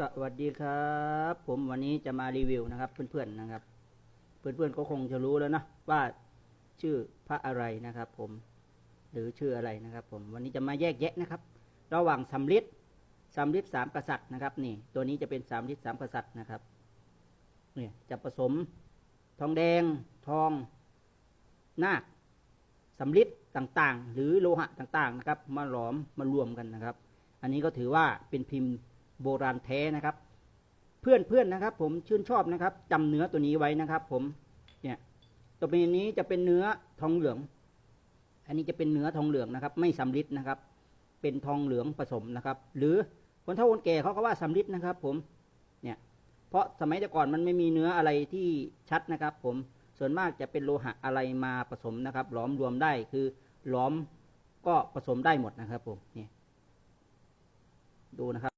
สวัสดีครับ ผมวันนี้จะมารีวิวนะครับ เพื่อนๆนะครับ เพื่อนๆก็คงจะรู้แล้วนะว่าชื่อพระอะไรนะครับ ผมหรือชื่ออะไรนะครับ ผมวันนี้จะมาแยกแยะนะครับ ระหว่างสำริดสำริดสามกษัตริย์นะครับ นี่ ตัวนี้จะเป็นสำริดสามกษัตริย์นะครับเนี่ยจะผสมทองแดง ทองนาคสำริดต่างๆ หรือโลหะต่างๆนะครับ มาหลอมมารวมกันนะครับ อันนี้ก็ถือว่าเป็นพิมพ์ โบราณแท้นะครับ เพื่อนเพื่อนนะครับ ผมชื่นชอบนะครับจำเนื้อตัวนี้ไว้นะครับ ผมเนี่ยตัวเป็นนี้จะเป็นเนื้อทองเหลือง อันนี้จะเป็นเนื้อทองเหลืองนะครับ ไม่สำริดนะครับ เป็นทองเหลืองผสมนะครับ หรือคนเฒ่าคนแก่เขาก็ว่าสำริดนะครับ ผมเนี่ยเพราะสมัยแต่ก่อนมันไม่มีเนื้ออะไรที่ชัดนะครับ ผมส่วนมากจะเป็นโลหะอะไรมาผสมนะครับ หลอมรวมได้คือหลอมก็ผสมได้หมดนะครับ ผมนี่ดูนะครับ